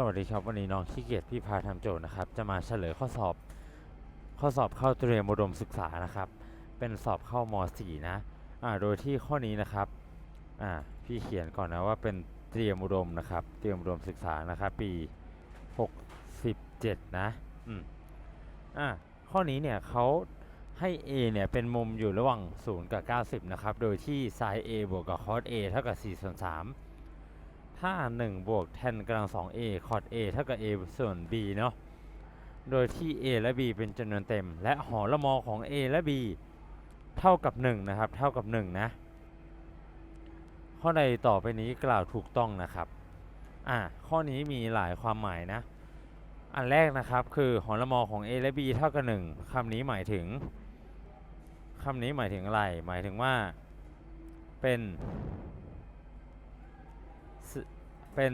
สวัสดีครับ วันนี้น้องขี้เกียจพี่พาทำโจทย์นะครับ จะมาเฉลยข้อสอบ ข้อสอบเข้าเตรียมอุดมศึกษานะครับ เป็นสอบเข้าม .4 นะอ่าโดยที่ข้อนี้นะครับอ่าพี่เขียนก่อนนะว่าเป็นเตรียมอุดมนะครับ เตรียมอุดมศึกษานะครับ ปี 67 นะอืมอ่าข้อนี้เนี่ยเขาให้ a เนี่ยเป็นมุมอยู่ระหว่าง 0 กับ 90 นะครับ โดยที่ sin a บวกกับ cos a เท่ากับ4ส่วน3 ถ้า 1 บวก tan กำลัง 2a cos a เท่ากับ a ส่วน b เนาะ โดยที่ a และ b เป็นจำนวนเต็ม และหอละมอของ a และ b เท่ากับ 1 นะครับ เท่ากับ 1 นะ ข้อใดต่อไปนี้กล่าวถูกต้องนะครับ อ่า ข้อนี้มีหลายความหมายนะ อันแรกนะครับคือหอละมอของ a และ b เท่ากับ 1คำนี้หมายถึงคำนี้หมายถึงอะไร หมายถึงว่าเป็น เป็น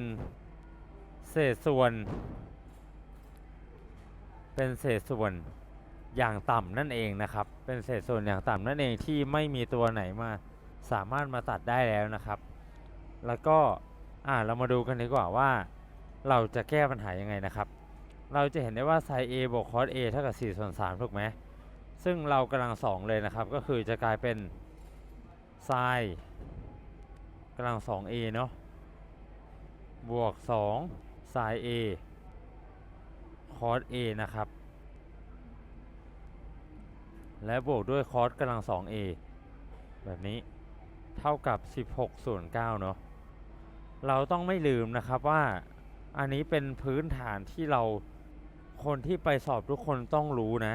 เศษส่วน เป็นเศษส่วนอย่างต่ำนั่นเองนะครับ เป็นเศษส่วนอย่างต่ำนั่นเองที่ไม่มีตัวไหนมาสามารถมาตัดได้แล้วนะครับ แล้วก็อ่าเรามาดูกันดีกว่าว่า เราจะแก้ปัญหายังไงนะครับ เราจะเห็นได้ว่า sin a บวก cos a เท่ากับ4ส่วน3ถูกไหมซึ่งเรากำลังสองเลยนะครับ ก็คือจะกลายเป็น sin กำลัง 2a เนาะ บวก2 sin a cos a นะครับ และบวกด้วย cos กำลัง 2a แบบนี้เท่ากับ 16ส่วน9เนาะเราต้องไม่ลืมนะครับว่าอันนี้เป็นพื้นฐานที่เราคนที่ไปสอบทุกคนต้องรู้นะ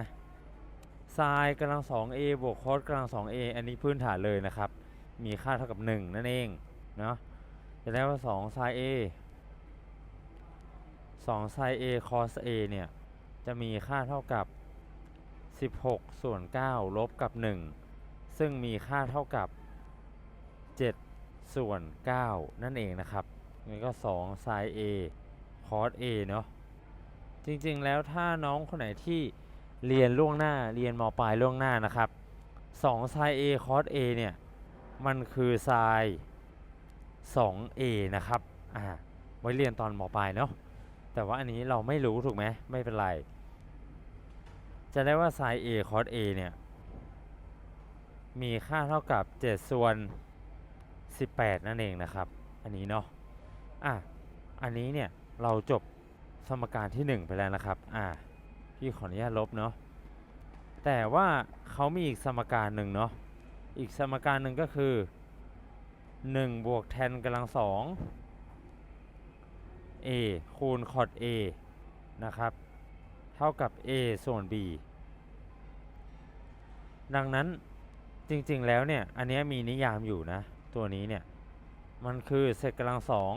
sin กำลัง 2a บวก cos กำลัง 2a อันนี้พื้นฐานเลยนะครับ มีค่าเท่ากับ 1 นั่นเองเนาะ จะได้ว่า2 sin a 2 sin a cos a เนี่ย จะมีค่าเท่ากับ 16 ส่วน 9 ลบกับ 1 ซึ่งมีค่าเท่ากับ 7 ส่วน 9 นั่นเองนะครับนี่ก็2 sin a cos a เนาะจริงๆแล้วถ้าน้องคนไหนที่เรียนล่วงหน้าเรียนมปลายล่วงหน้านะครับ2 sin a cos a เนี่ย มันคือ sin 2a นะครับอ่าไว้เรียนตอนมปลายเนาะแต่ว่าอันนี้เราไม่รู้ถูกไหมไม่เป็นไร จะได้ว่า sin a cos a เนี่ยมีค่าเท่ากับ 7 ส่วน 18 นั่นเองนะครับ อันนี้เนาะอะอันนี้เนี่ยเราจบสมการที่ 1 ไปแล้วนะครับอ่าพี่ขออนุญาตลบเนาะแต่ว่าเขามีอีกสมการหนึ่งเนาะอีกสมการหนึ่งก็คือ 1 บวกแทนกำลังสอง a คูณ cos a นะครับ เท่ากับ a ส่วน b ดังนั้นจริงๆแล้วเนี่ย อันเนี้ยมีนิยามอยู่นะ ตัวนี้เนี่ย มันคือเศษกำลังสอง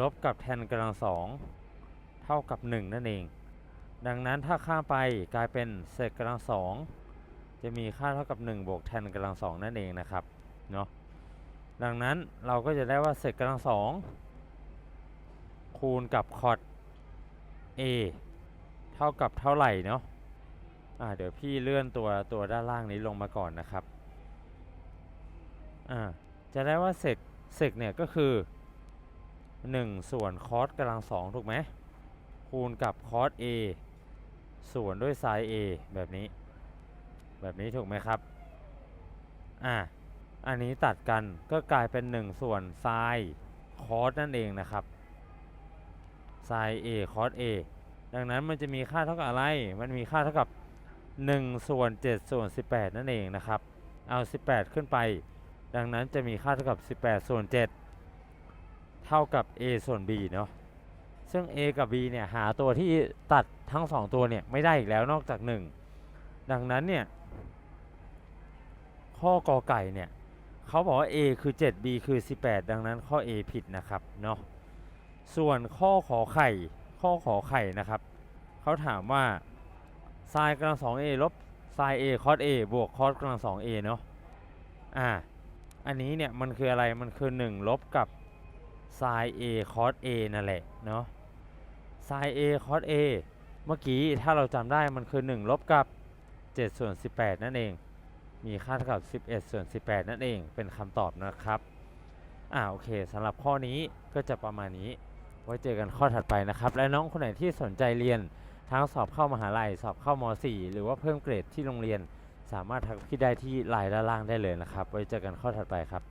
ลบกับแทนกำลังสองเท่ากับ 1 นั่นเอง ดังนั้นถ้าข้ามไปกลายเป็นเศษกำลังสองจะมีค่าเท่ากับ 1 บวกแทนกำลังสองนั่นเองนะครับเนาะ ดังนั้นเราก็จะได้ว่าเศษกำลังสองคูณกับ cos a เท่ากับเท่าไหร่เนาะอ่าเดี๋ยวพี่เลื่อนตัวตัวด้านล่างนี้ลงมาก่อนนะครับอ่าจะได้ว่าเศษเศษเนี่ยก็คือ 1 ส่วน cos กำลังสองถูกไหมคูณกับ cos a ส่วนด้วย sin a แบบนี้ แบบนี้ถูกไหมครับอ่า อันนี้ตัดกันก็กลายเป็น 1 ส่วน sin cos นั่นเองนะครับ sin a cos a ดังนั้นมันจะมีค่าเท่ากับอะไร มันมีค่าเท่ากับ 1 ส่วน7ส่วน18 นั่นเองนะครับ เอา 18 ขึ้นไป ดังนั้นจะมีค่าเท่ากับ 18 ส่วน 7 เท่ากับ a ส่วน b เนาะ ซึ่ง a กับ b เนี่ยหาตัวที่ตัดทั้ง 2 ตัวเนี่ยไม่ได้อีกแล้วนอกจาก 1 ดังนั้นเนี่ยข้อกอไก่เนี่ย เขาบอกว่า a คือ 7 b คือ 18 ดังนั้นข้อ a ผิดนะครับเนาะส่วนข้อขอไข่ ข้อขอไข่นะครับเขาถามว่า sin กำลัง 2a ลบ sin a cos a บวก cos กำลัง 2a เนาะอ่าอันนี้เนี่ยมันคืออะไรมันคือ 1 ลบกับ sin a cos a นั่นแหละเนาะ sin a cos a เมื่อกี้ถ้าเราจำได้มันคือ 1 ลบกับ7ส่วน18 นั่นเอง มีค่าเท่ากับ 11 ส่วน 18 นั่นเองเป็นคำตอบนะครับอ่าโอเคสำหรับข้อนี้ก็จะประมาณนี้ ไว้เจอกันข้อถัดไปนะครับ และน้องคนไหนที่สนใจเรียนทั้งสอบเข้ามหาลัย สอบเข้าม .4 หรือว่าเพิ่มเกรดที่โรงเรียน สามารถทักพี่ได้ที่ไลน์ด้านล่างได้เลยนะครับ ไว้เจอกันข้อถัดไปครับ